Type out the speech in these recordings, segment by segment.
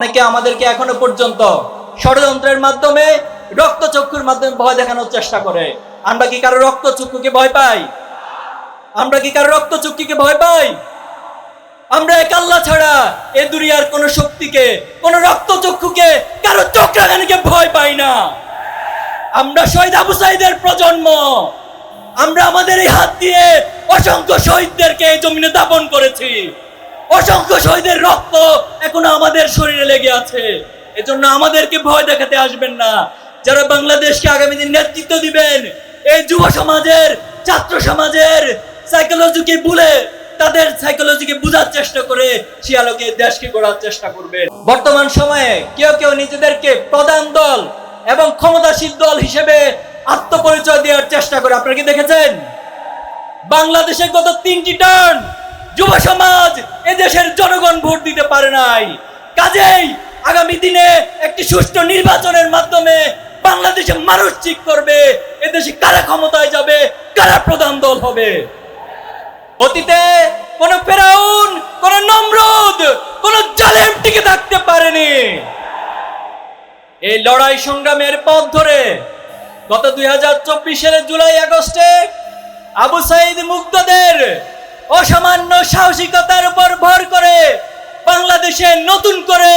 অনেকে আমাদেরকে এখনও পর্যন্ত ষড়যন্ত্রের মাধ্যমে রক্তচক্ষুর মাধ্যমে ভয় দেখানোর চেষ্টা করে। আমরা কি কারও রক্তচক্ষুকে ভয় পাই? আমরা কি কারও রক্তচক্ষুকে ভয় পাই? আমরা এক আল্লাহ ছাড়া এ দুনিয়ার কোন শক্তিকে, কোন রক্তচক্ষুকে কারও চক্রাগানিকে ভয় পাই না। আমরা শহীদ আবু সাইদের প্রজন্ম। আমরা আমাদের এই হাত দিয়ে অসংখ্য শহীদদেরকে এই জমিনে দাপন করেছি। অসংখ্য শহীদের রক্ত এখনও আমাদের শরীরে লেগে আছে। এজন্য আমাদেরকে ভয় দেখাতে আসবেন না। যারা বাংলাদেশকে আগামী দিন নেতৃত্ব দিবেন, এই যুব সমাজের, ছাত্র সমাজের সাইকোলজিকে ভুলে তাদের সাইকোলজিকে বোঝার চেষ্টা করে সে আলোকে দেশকে গড়ার চেষ্টা করবে বর্তমান সময়ে কেউ কেউ নিজেদেরকে প্রধান দল এবং ক্ষমতাশীল দল হিসেবে আত্মপরিচয় দেওয়ার চেষ্টা করে। আপনারা কি দেখেছেন? বাংলাদেশে গত তিনটি টার্ন যুব সমাজ এদেশের জনগণ ভোট দিতে পারে নাই। কাজেই আগামী দিনে একটি সুষ্ঠু নির্বাচনের মাধ্যমে বাংলাদেশে মানুষ ঠিক করবে, এদেশে কারা ক্ষমতায় যাবে, কারা প্রধান দল হবে। অতীতে কোন ফেরাউন, কোন নমরুদ, কোন জালেম টিকে থাকতে পারেনি। এই লড়াই সংগ্রামের পথ ধরে গত দুই হাজার চব্বিশ সালের জুলাই আগস্টে আবু সাইদ মুগ্ধদের অসামান্য সাহসিকতার উপর ভর করে বাংলাদেশে নতুন করে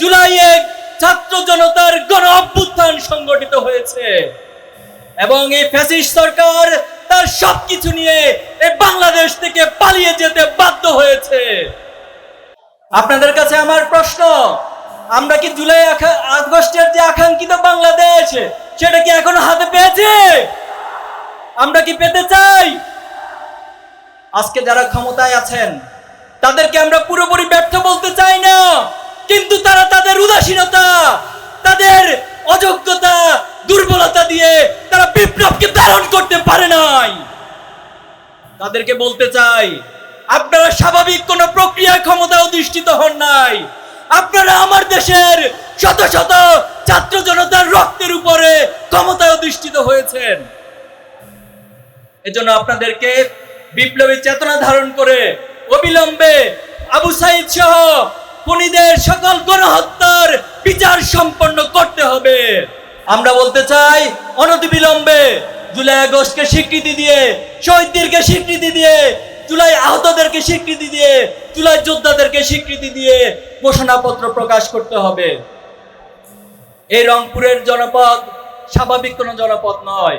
জুলাইয়ে ছাত্র জনতার গণ অভ্যুত্থান সংগঠিত হয়েছে। এবং এই ফ্যাসিস্ট সরকার তার সবকিছু নিয়ে এই বাংলাদেশ থেকে পালিয়ে যেতে বাধ্য হয়েছে। আপনাদের কাছে আমার প্রশ্ন, আমরা কি জুলাই আগস্টের যে আকাঙ্ক্ষিত বাংলাদেশ, সেটা কি এখনও হাতে পেয়েছে? আমরা কি পেতে চাই? আজকে যারা ক্ষমতায় আছেন, তাদেরকে আমরা পুরোপুরি ব্যর্থ বলতে চাই না। কিন্তু তারা তাদের উদাসীনতা, তাদের অযোগ্যতা, দুর্বলতা দিয়ে তারা বিপ্লবকে ধারণ করতে পারে নাই। তাদেরকে বলতে চাই, আপনারা স্বাভাবিক কোন প্রক্রিয়া ক্ষমতা অধিষ্ঠিত হন নাই। আপনারা আমার দেশের শত শত ছাত্র জনতার রক্তের উপরে ক্ষমতায় অধিষ্ঠিত হয়েছেন। এজন্য আপনাদেরকে বিপ্লবী চেতনা ধারণ করে অবিলম্বে আবু সাইদ সহ খুনিদের সকল গণহত্যার বিচার সম্পন্ন করতে হবে। আমরা বলতে চাই অনতিবিলম্বে জুলাই আগস্টকে স্বীকৃতি দিয়ে, শহীদদেরকে স্বীকৃতি দিয়ে, জুলাই আহতদেরকে স্বীকৃতি দিয়ে, জুলাই যোদ্ধাদেরকে স্বীকৃতি দিয়ে ঘোষণাপত্র প্রকাশ করতে হবে। এই রংপুরের জনপদ স্বাভাবিক কোন জনপদ নয়।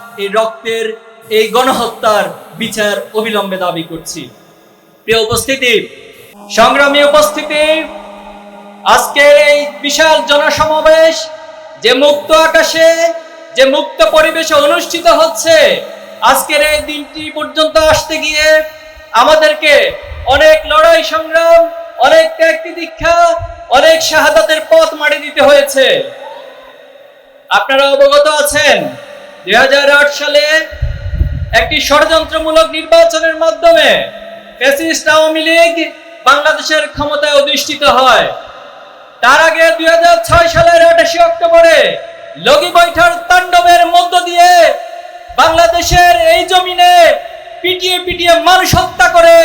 এই রক্তের এই গণহত্যার বিচার অবিলম্বে দাবি করছি। প্রিয় উপস্থিতি, সংগ্রামী উপস্থিতি, আজকের এই বিশাল জনসমাবেশ যে মুক্ত আকাশে, যে মুক্ত পরিবেশে অনুষ্ঠিত হচ্ছে, আজকের এই দিনটি পর্যন্ত আসতে গিয়ে আমাদেরকে অনেক লড়াই সংগ্রাম, অনেক ত্যাগ দীক্ষা অনেক শাহাদাতের পথ মারি দিতে হয়েছে। আপনারা অবগত আছেন দুই সালে একটি ষড়যন্ত্রমূলক নির্বাচনের মাধ্যমে ফ্যাসিস্ট আওয়ামী লীগ বাংলাদেশের ক্ষমতায় অধিষ্ঠিত হয়। তার আগে দুই সালের আঠাশে অক্টোবরে লগি বৈঠার তাণ্ডবের মধ্য দিয়ে বাংলাদেশের এই জমিনে পিটিয়ে পিটিয়ে মানুষ হত্যা করে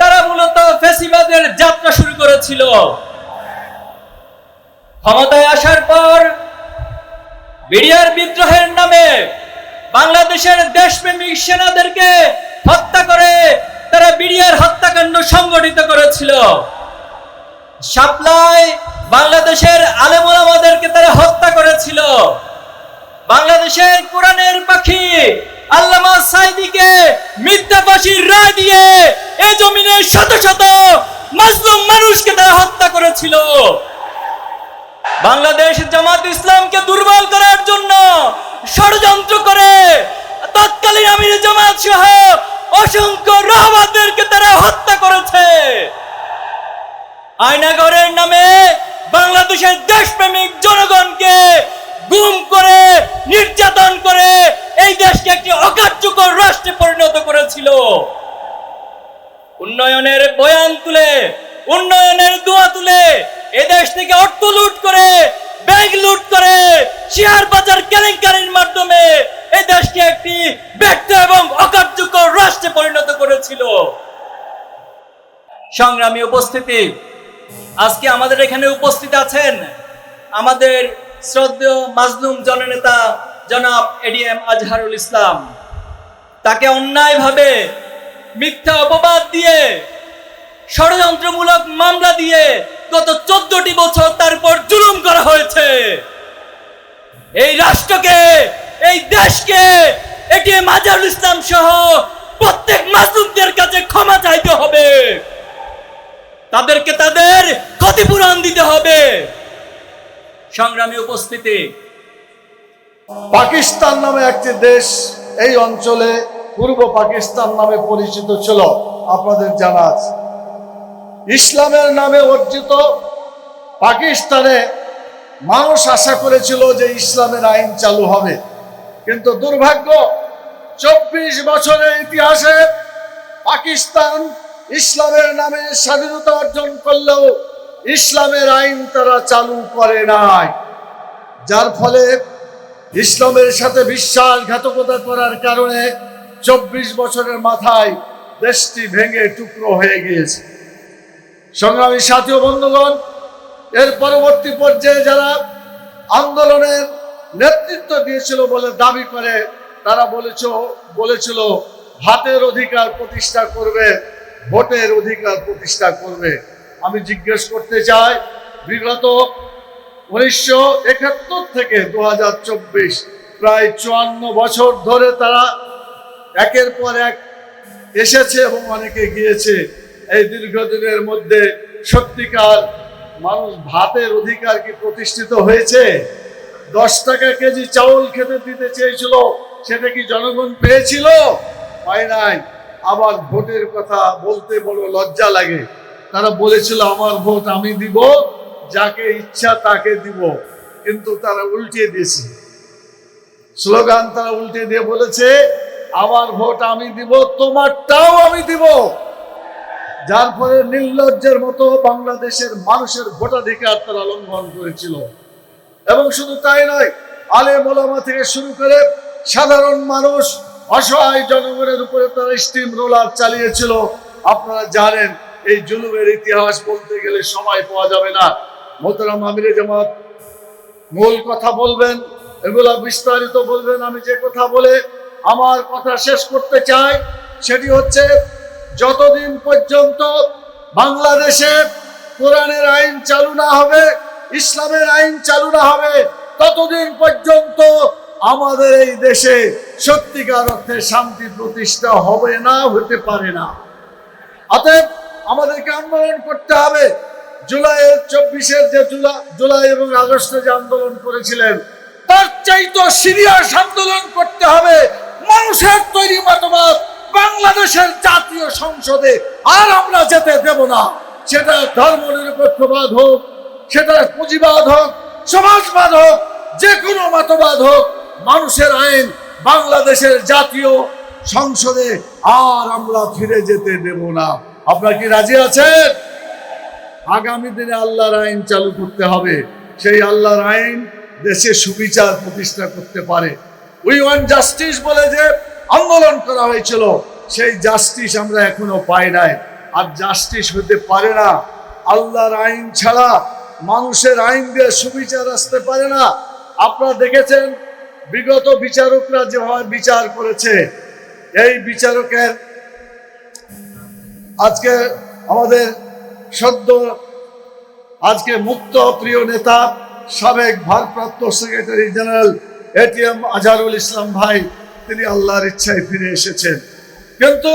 তারা মূলত ফেসিবাদের যাত্রা শুরু করেছিল। ক্ষমতায় আসার পর বিডিআর বিদ্রোহের নামে বাংলাদেশের দেশপ্রেমিক সেনাদেরকে হত্যা করে তারা বিডিআর হত্যাকাণ্ড সংগঠিত করেছিল। সাপ্লাই বাংলাদেশের আলেমোলামাদেরকে তারা হত্যা করেছিল। বাংলাদেশের কোরআনের পাখি আল্লামা সাইদিকে মিথ্যা ফাঁসির রায় দিয়ে এই জমিনের শত শত মাজলুম মানুষকে তারা হত্যা করেছিল। বাংলাদেশ জামাত ইসলামকে দুর্বল করার জন্য ষড়যন্ত্র করে তৎকালীন আমির জামাত সহ অসংখ্য রহবাদদেরকে তারা হত্যা করেছে। আয়নাগরের নামে বাংলাদেশের দেশপ্রেমিক জনগণকে গুম করে, নির্যাতন করে এই দেশকে একটি অকার্যকর রাষ্ট্রে পরিণত করেছিল। উন্নয়নের বয়ান তুলে, উন্নয়নের দোয়া তুলে এদেশ থেকে অর্থ লুট করে ব্যাংক লুট করে, শেয়ার বাজার কেলেঙ্কারির মাধ্যমে এই দেশকে একটি ব্যর্থ এবং অকার্যকর রাষ্ট্রে পরিণত করেছিল। সংগ্রামী উপস্থিতি, আজকে আমাদের এখানে উপস্থিত আছেন আমাদের শ্রদ্ধেয় মাজলুম জননেতা জনাব এডিএম আজহারুল ইসলাম। তাকে অন্যায়ভাবে মিথ্যা অপবাদ দিয়ে, ষড়যন্ত্রমূলক মামলা দিয়ে গত চোদ্দটি বছর তারপর জুলুম করা হয়েছে। এই রাষ্ট্রকে, এই দেশকে, এটিএম আজহারুল ইসলাম সহ প্রত্যেক মাজলুমদের কাছে ক্ষমা চাইতে হবে। তাদেরকে তাদের ক্ষতিপূরণ দিতে হবে। সংগ্রামী উপস্থিতি। পাকিস্তান নামে একটি দেশ এই অঞ্চলে পূর্ব পাকিস্তান নামে পরিচিত ছিল। আপনাদের জানা আছে। ইসলামের নামে অর্জিত পাকিস্তানে মানুষ আশা করেছিল যে ইসলামের আইন চালু হবে। কিন্তু দুর্ভাগ্য, চব্বিশ বছরের ইতিহাসে পাকিস্তান ইসলামের নামে স্বাধীনতা অর্জন করলেও ইসলামের আইন তারা চালু করে নাই। যার ফলে ইসলামের সাথে বিশ্বাসঘাতকতা করার কারণে চব্বিশ বছরের মাথায় দেশটি ভেঙে টুকরো হয়ে গিয়েছে। সংগ্রামী সাথী ও বন্ধুগণ, এর পরবর্তী পর্যায়ে যারা আন্দোলনের নেতৃত্ব দিয়েছিল বলে দাবি করে, তারা বলেছ, বলেছিল, ভাতের অধিকার প্রতিষ্ঠা করবে, ভোটের অধিকার প্রতিষ্ঠা করবে। আমি জিজ্ঞেস করতে চাই, বিগত উনিশশো একাত্তর থেকে দু হাজার চব্বিশ, প্রায় চুয়ান্ন বছর ধরে তারা একের পর এক এসেছে এবং অনেকে গিয়েছে। এই দীর্ঘদিনের মধ্যে সত্যিকার মানুষ ভাতের অধিকার কি প্রতিষ্ঠিত হয়েছে? দশ টাকা কেজি চাউল খেতে দিতে চেয়েছিল, সেটা কি জনগণ পেয়েছিল? পায় নাই। আবার ভোটের কথা বলতে বড় লজ্জা লাগে। তারা বলেছিল, আমার ভোট আমি দিব, যাকে ইচ্ছা তাকে দিব। কিন্তু তারা উল্টিয়ে দিয়েছে। স্লোগান তারা উল্টে দিয়ে বলেছে, আমার ভোট আমি দিব, তোমারটাও আমি দিব। যার ফলে নির্লজ্জের মতো বাংলাদেশের মানুষের ভোটাধিকার তারা লঙ্ঘন করেছিল। এবং শুধু তাই নয়, আলে মোলামা থেকে শুরু করে সাধারণ মানুষ অসহায় জনগণের উপরে তারা স্টিম রোলার চালিয়েছিল। আপনারা জানেন, এই জুলুমের ইতিহাস বলতে গেলে সময় পাওয়া যাবে না। মোহতারাম আমিরে জামাত মূল কথা বলবেন, এগুলা বিস্তারিত বলবেন, আমি যে কথা বলে আমার কথা শেষ করতে চাই, সেটি হচ্ছে যতদিন পর্যন্ত বাংলাদেশে কোরআনের আইন চালু না হবে, ইসলামের আইন চালু না হবে, ততদিন পর্যন্ত আমাদের এই দেশে সত্যিকার অর্থে শান্তি প্রতিষ্ঠা হবে না, হতে পারে না। অতএব আমাদেরকে আন্দোলন করতে হবে। জুলাইয়ের চব্বিশের যে জুলাই জুলাই এবং আগস্টে যে আন্দোলন করেছিলেন, তার চাইতো সিরিয়াস আন্দোলন করতে হবে। মানুষের তৈরি মতবাদ বাংলাদেশের জাতীয় সংসদে আর আমরা যেতে দেব না। সেটা ধর্ম নিরপেক্ষবাদ হোক, সেটা পুঁজিবাদ হোক, সমাজবাদ হোক যে কোনো মতবাদ হোক, মানুষের আইন বাংলাদেশের জাতীয় সংসদে আর আমরা ফিরে যেতে দেব না। আপনার কি রাজি আছেন? আগামী দিনে আল্লাহর আইন চালু করতে হবে। সেই আল্লাহর আইন দেশে সুবিচার প্রতিষ্ঠা করতে পারে। উই ওয়ান জাস্টিস বলে যে আন্দোলন করা হয়েছিল, সেই জাস্টিস আমরা এখনও পাই নাই। আর জাস্টিস হতে পারে না, আল্লাহর আইন ছাড়া মানুষের আইন দিয়ে সুবিচার আসতে পারে না। আপনারা দেখেছেন, বিগত বিচারকরা যেভাবে বিচার করেছে, এই বিচারকের আজকে আমাদের সদ্য, আজকে মুক্ত প্রিয় নেতা, সাবেক ভারপ্রাপ্ত secretary general ATM Azharul Islam ভাই তিনি আল্লাহর ইচ্ছায় ফিরে এসেছেন। কিন্তু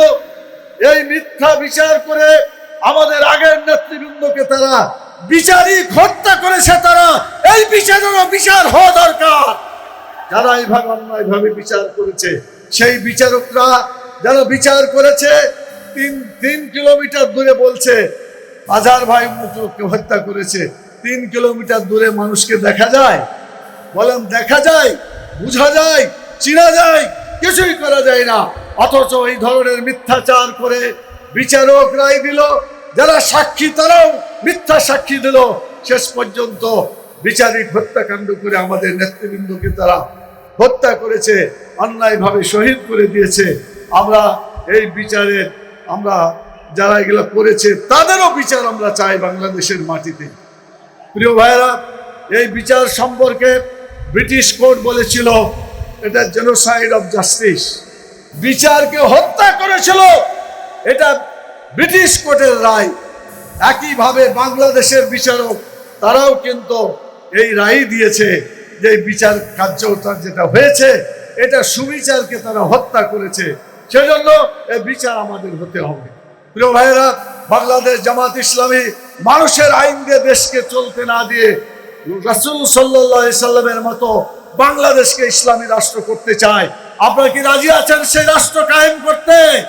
এই মিথ্যা বিচার করে আমাদের আগের নেতৃবৃন্দকে তারা বিচারিক হত্যা করেছে, তারা এই বিচারেরও বিচার হওয়া দরকার। যারা এইভাবে অন্যায়ভাবে বিচার করেছে, সেই বিচারকরা যারা বিচার করেছে, তিন তিন কিলোমিটার দূরে বলছে, আজার ভাই মুখকে হত্যা করেছে। তিন কিলোমিটার দূরে মানুষকে দেখা যায়, বলেন, দেখা যায়, বোঝা যায়, চিনা যায়। কিছুই করা যায় না। অথচ এই ধরনের মিথ্যাচার করে বিচারক রায় দিল, যারা সাক্ষী তারাও মিথ্যা সাক্ষী দিল। শেষ পর্যন্ত বিচারিক হত্যাকাণ্ড করে আমাদের নেতৃবৃন্দকে তারা হত্যা করেছে, অন্যায়ভাবে শহীদ করে দিয়েছে। আমরা এই বিচারের, আমরা যারা এগুলো করেছে, তাদেরও বিচার আমরা চাই বাংলাদেশের মাটিতে। প্রিয় ভাইরা এই বিচার সম্পর্কে ব্রিটিশ কোর্ট বলেছিল এটা জেনোসাইড অফ জাস্টিস বিচারকে হত্যা করেছিল। এটা ব্রিটিশ কোর্টের রায়। একইভাবে বাংলাদেশের বিচারক, তারাও কিন্তু এই রায় দিয়েছে যে বিচার কার্যতা যেটা হয়েছে, এটা সুবিচারকে তারা হত্যা করেছে। সেজন্য এই বিচার আমাদের হতে হবে। প্রিয় ভাইয়েরা, বাংলাদেশ জামাত ইসলামী মানুষের আইন দিয়ে দেশকে চলতে না দিয়ে রাসুল সাল্লাহ সাল্লামের মতো বাংলাদেশকে ইসলামী রাষ্ট্র করতে চায়। আপনারা কি রাজি আছেন সেই রাষ্ট্র কায়েম করতে?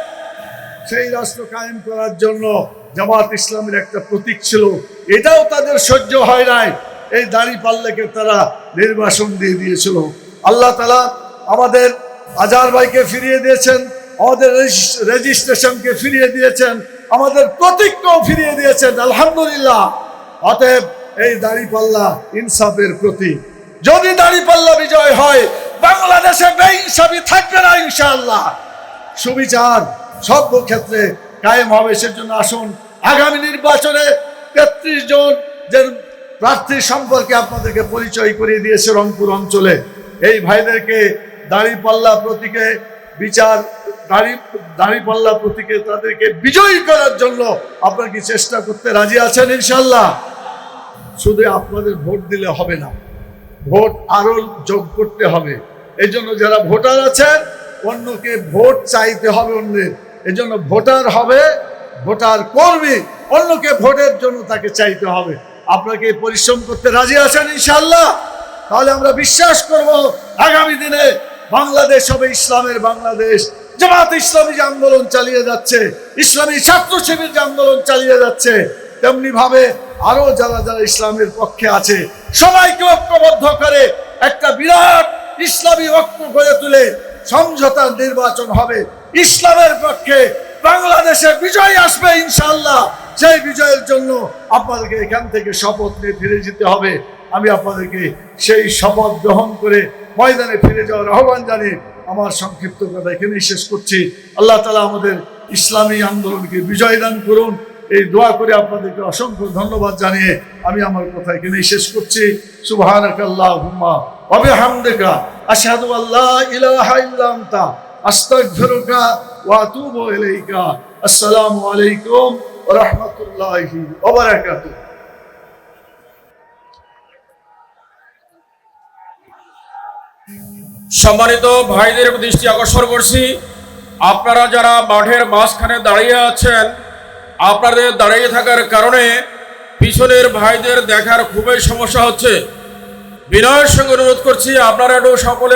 সেই রাষ্ট্র কায়েম করার জন্য জামাত ইসলামের একটা প্রতীক ছিল। এটাও তাদের সহ্য হয় নাই। এই দাড়ি পাল্লাকে তারা নির্বাসন দিয়ে দিয়েছিল। আল্লাহ তালা আমাদের আজার ভাইকে ফিরিয়ে দিয়েছেন, আমাদের রেজিস- রেজিস্ট্রেশনকে ফিরিয়ে দিয়েছেন, আমাদের প্রতীককেও ফিরিয়ে দিয়েছেন। আলহামদুলিল্লাহ। অতএব এই দাড়িপাল্লা ইনসাফের প্রতীক। যদি দাড়িপাল্লা বিজয় হয়, বাংলাদেশে বেইনসাফি থাকবে না, ইনশাআল্লাহ। সুবিচার সব ক্ষেত্রে কায়েম হবে, সেজন্য আসুন, আগামী নির্বাচনে তেত্রিশ জন যে প্রার্থী সম্পর্কে আপনাদেরকে পরিচয় করিয়ে দিয়েছে রংপুর অঞ্চলে, এই ভাইদেরকে দাড়িপাল্লা প্রতীকে বিচার, দাঁড়ি দাড়িপাল্লা প্রতীকে তাদেরকে বিজয়ী করার জন্য আপনারা কি চেষ্টা করতে রাজি আছেন ইনশাল্লাহ শুধু আপনাদের ভোট দিলে হবে না। ভোট আরও যোগ করতে হবে। এই জন্য যারা ভোটার আছেন অন্যকে ভোট চাইতে হবে অন্যের। এই জন্য ভোটার হবে, ভোটার কর্মী, অন্যকে ভোটের জন্য তাকে চাইতে হবে। আপনাকে পরিশ্রম করতে রাজি আছেন ইনশাল্লাহ তাহলে আমরা বিশ্বাস করব, আগামী দিনে বাংলাদেশ হবে ইসলামের বাংলাদেশ। জামাত ইসলামী যে আন্দোলন চালিয়ে যাচ্ছে, ইসলামী ছাত্র শিবির যে আন্দোলন চালিয়ে যাচ্ছে তেমনি ভাবে আরও যারা যারা ইসলামের পক্ষে আছে, সবাইকে ঐক্যবদ্ধ করে একটা বিরাট ইসলামী ঐক্য গড়ে তুলে সমঝোতার নির্বাচন হবে। ইসলামের পক্ষে বাংলাদেশে বিজয় আসবে ইনশাল্লাহ সেই বিজয়ের জন্য আপনাদেরকে এখান থেকে শপথ নিয়ে ফিরে যেতে হবে। আমি আপনাদেরকে সেই শপথ গ্রহণ করে ময়দানে ফিরে যাওয়ার আহ্বান জানিয়ে আমার সংক্ষিপ্ত কথা এখানেই শেষ করছি। আল্লাহ তালা আমাদের ইসলামী আন্দোলনকে বিজয় দান করুন। এই দোয়া করে আপনাদেরকে অসংখ্য ধন্যবাদ জানিয়ে আমি আমার কথা এখানেই শেষ করছি। সম্মানিত ভাইদের দৃষ্টি আকর্ষণ করছি, আপনারা যারা মাঠের মাঝখানে দাঁড়িয়ে আছেন আপনাদের দাঁড়িয়ে থাকার কারণে পিছনের ভাইদের দেখার খুবই সমস্যা হচ্ছে। বিনয়ের সঙ্গে অনুরোধ করছি, আপনারা একটু সকলে